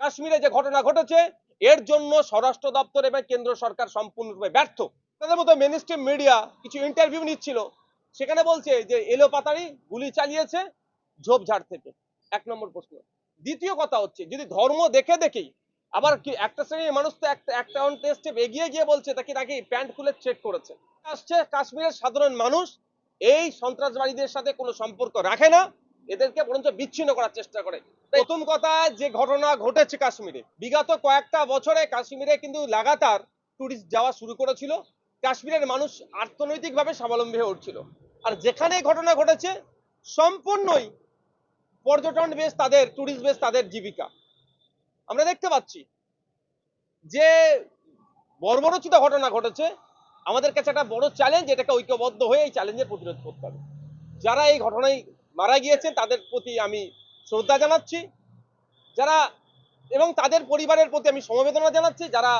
কাশ্মীরে যে ঘটনা ঘটেছে, এর জন্য স্বরাষ্ট্র দপ্তর এবং কেন্দ্র সরকার সম্পূর্ণরূপে ব্যর্থ। তাদের মতো মেন স্ট্রিম মিডিয়া কিছু ইন্টারভিউ নিচ্ছিল। সেখানে বলছে যে, এলো পাতারি, গুলি চালিয়েছে ঝোপঝাড় থেকে। এক নম্বর প্রশ্ন। দ্বিতীয় কথা হচ্ছে, যদি ধর্ম দেখে দেখেই আবার কি একটা শ্রেণির মানুষ তো একটা একটা স্টেপ এগিয়ে গিয়ে বলছে, তাকে নাকি প্যান্ট খুলে চেক করেছে। আসছে কাশ্মীরের সাধারণ মানুষ, এই সন্ত্রাসবাদীদের সাথে কোনো সম্পর্ক রাখে না। এদেরকে বরঞ্চ বিচ্ছিন্ন করার চেষ্টা করে। প্রথম কথা, যে ঘটনা ঘটেছে কাশ্মীরে, বিগত কয়েকটা বছরে কাশ্মীরে কিন্তু লাগাতার টুরিস্ট যাওয়া শুরু করেছিল। কাশ্মীরের মানুষ অর্থনৈতিকভাবে স্বাবলম্বী হয়ে উঠছিল। আর যেখানে ঘটনা ঘটেছে, সম্পূর্ণই পর্যটন বেশ তাদের টুরিস্ট বেশ তাদের জীবিকা। আমরা দেখতে পাচ্ছি যে বর্বরচিত ঘটনা ঘটেছে। আমাদের কাছে একটা বড় চ্যালেঞ্জ এটাকে ঐক্যবদ্ধ হয়ে এই চ্যালেঞ্জের প্রতিরোধ করতে হবে। যারা এই ঘটনায় মারা গিয়েছেন, তাদের প্রতি আমি শ্রদ্ধা জানাচ্ছি। যারা এবং তাদের পরিবারের প্রতি আমি সমবেদনা জানাচ্ছি, যারা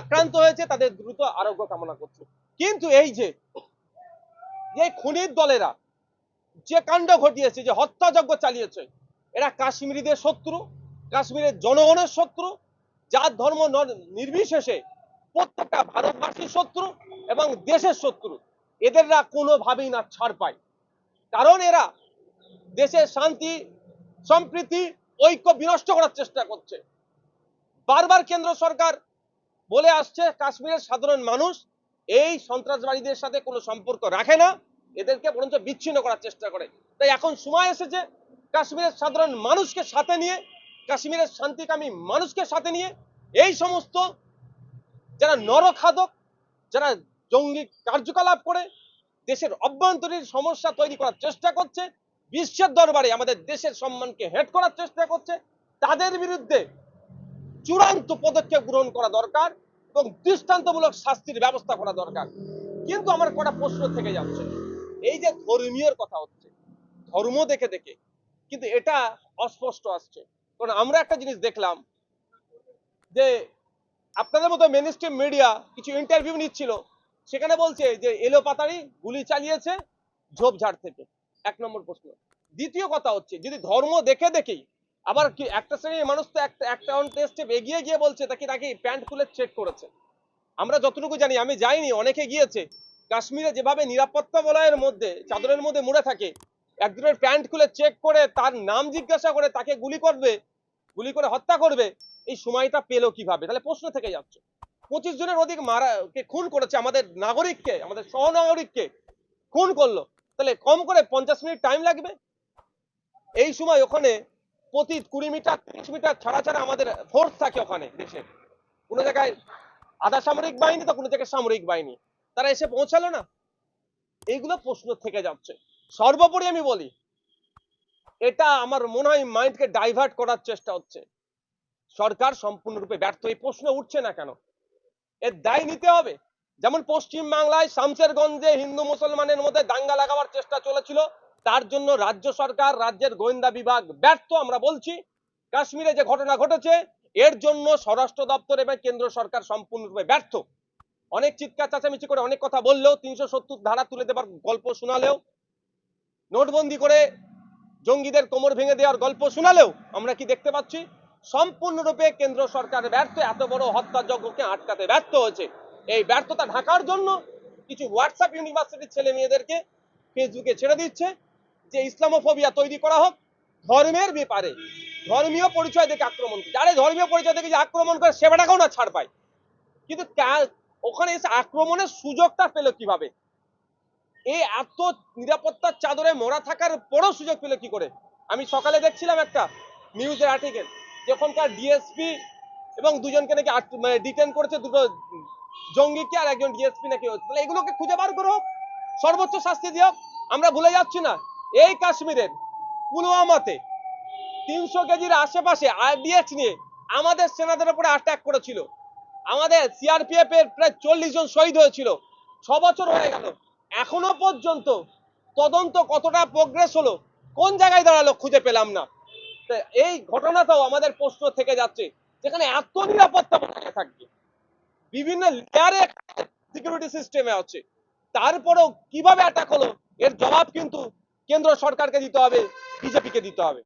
আক্রান্ত হয়েছে, তাদের দ্রুত আরোগ্য কামনা করছি। কিন্তু এই যে, এই খুনির দলেরা যে কাণ্ড ঘটিয়েছে, যে হত্যাযজ্ঞ চালিয়েছে, এরা কাশ্মীরিদের শত্রু, কাশ্মীরের জনগণের শত্রু জাত ধর্ম নির্বিশেষে প্রত্যেকটা ভারতবাসীর শত্রু এবং দেশের শত্রু, এদেররা কোনোভাবেই না ছাড় পায়। কারণ এরা দেশের শান্তি, সম্প্রীতি, ঐক্য বিনষ্ট করার চেষ্টা করছে। বারবার কেন্দ্র সরকার বলে আসছে, কাশ্মীরের সাধারণ মানুষ এই সন্ত্রাসবাদীদের সাথে কোনো সম্পর্ক রাখে না, এদেরকে বরঞ্চ বিচ্ছিন্ন করার চেষ্টা করে। তাই এখন সময় এসেছে কাশ্মীরের সাধারণ মানুষকে সাথে নিয়ে, কাশ্মীরের শান্তিকামী মানুষকে সাথে নিয়ে এই সমস্ত যারা নরখাদক, যারা জঙ্গি কার্যকলাপ করে দেশের অভ্যন্তরীণ সমস্যা তৈরি করার চেষ্টা করছে। বিশ্বের দরবারে আমাদের দেশের সম্মানকে হেট করার চেষ্টা করছে। তাদের বিরুদ্ধে চূড়ান্ত পদক্ষেপ গ্রহণ করা দরকার এবং দৃষ্টান্তমূলক শাস্তির ব্যবস্থা করা দরকার। কিন্তু আমার কটা প্রশ্ন থেকে যাচ্ছে। এই যে ধর্মীয়র কথা হচ্ছে, ধর্ম দেখে দেখে, কিন্তু এটা অস্পষ্ট আসছে। কারণ আমরা একটা জিনিস দেখলাম যে আপনাদের মতো মেন মিডিয়া কিছু ইন্টারভিউ নিচ্ছিল। সেখানে বলছে যে এলো পাতারি, গুলি চালিয়েছে ঝোপঝাড় থেকে। এক নম্বর প্রশ্ন। দ্বিতীয় কথা হচ্ছে, যদি ধর্ম দেখে দেখেই আবার কি একটা শ্রেণির মানুষ তো একটা একটা স্টেপ এগিয়ে গিয়ে বলছে তাকে নাকি প্যান্ট খুলে চেক করেছে? আমরা যতটুকু জানি, আমি যাইনি, অনেকে গিয়েছে। কাশ্মীরে যেভাবে নিরাপত্তা বলয়ের মধ্যে, চাদরের মধ্যে মুড়ে থাকে, একজনের প্যান্ট খুলে চেক করে, তার নাম জিজ্ঞাসা করে, তাকে গুলি করবে, গুলি করে হত্যা করবে, এই সময়টা পেল কীভাবে? তাহলে প্রশ্ন থেকে যাচ্ছে। পঁচিশ জনের অধিক মারা, কে খুন করেছে আমাদের নাগরিককে, আমাদের সহনাগরিককে খুন করল। তাহলে কম করে পঞ্চাশ মিনিট টাইম লাগবে? এই সময় ওখানে প্রতি কুড়ি মিটার, তিরিশ মিটার ছাড়া ছাড়া আমাদের ফোর্স থাকে ওখানে দেশে। কোনো জায়গায় আধা সামরিক বাহিনী তো কোনো জায়গায় সামরিক বাহিনী। তারা এসে পৌঁছালো না? এইগুলো প্রশ্ন থেকে যাচ্ছে। সর্বোপরি আমি বলি, এটা আমার মনে হয় মাইন্ডকে ডাইভার্ট করার চেষ্টা হচ্ছে। সরকার সম্পূর্ণরূপে ব্যর্থ। এই প্রশ্ন উঠছে না কেন? এর দায় নিতে হবে। যেমন পশ্চিম বাংলায় শামসেরগঞ্জে হিন্দু মুসলমানের মধ্যে দাঙ্গা লাগাবার চেষ্টা চলেছিল, তার জন্য রাজ্য সরকার, রাজ্যের গোয়েন্দা বিভাগ ব্যর্থ আমরা বলছি। কাশ্মীরে যে ঘটনা ঘটেছে, এর জন্য স্বরাষ্ট্র দপ্তর এবং কেন্দ্র সরকার সম্পূর্ণরূপে ব্যর্থ। অনেক চিৎকার, চেঁচামেচি করে অনেক কথা বললেও, তিনশো সত্তর ধারা তুলে দেবার গল্প শোনালেও, নোটবন্দি করে জঙ্গিদের কোমর ভেঙে দেওয়ার গল্প শোনালেও আমরা কি দেখতে পাচ্ছি? সম্পূর্ণরূপে কেন্দ্র সরকার ব্যর্থ, এত বড় হত্যাযজ্ঞকে আটকাতে ব্যর্থ হয়েছে। এই ব্যর্থতা ঢাকার জন্য কিছু হোয়াটসঅ্যাপ ইউনিভার্সিটির ছেলে মেয়েদেরকে ফেসবুকে ছেড়ে দিচ্ছে যে ইসলামোফোবিয়া তৈরি করা হোক, ধর্মের ব্যাপারে। ধর্মীয় পরিচয় দেখে আক্রমণ যারা ধর্মীয় পরিচয় দেখে যে আক্রমণ করে সেবাটাকেও না ছাড় পায়। কিন্তু ওখানে এসে আক্রমণের সুযোগটা পেল কীভাবে? এই এত নিরাপত্তার চাদরে মোড়া থাকার পরও সুযোগ পেল কি করে? আমি সকালে দেখছিলাম একটা নিউজের আর্টিকেল যখনকার ডিএসপি এবং দুজনকে নাকি মানে ডিটেন করেছে দুটো জঙ্গিকে আর একজন ডিএসপি নাকি হচ্ছে তাহলে এগুলোকে খুঁজে বার করো। সর্বোচ্চ শাস্তি দিও। আমরা ভুলে যাচ্ছি না। এই কাশ্মীরের পুলওয়ামাতে তিনশো কেজির আশেপাশে আরডিএক্স নিয়ে আমাদের সেনাদের উপরে অ্যাটাক করেছিল। আমাদের সিআরপিএফ এর প্রায় চল্লিশ জন শহীদ হয়েছিল। ছ বছর হয়ে গেল। এখনও পর্যন্ত তদন্ত কতটা প্রোগ্রেস হলো, কোন জায়গায় দাঁড়াল খুঁজে পেলাম না। এই ঘটনাটাও আমাদের প্রশ্ন থেকে যাচ্ছে, যেখানে এত নিরাপত্তা বজায় থাকবে। বিভিন্ন লেয়ারে সিকিউরিটি সিস্টেমে আছে। তারপরেও কীভাবে অ্যাটাক হলো, এর জবাব কিন্তু কেন্দ্র সরকারকে দিতে হবে, বিজেপিকে দিতে হবে।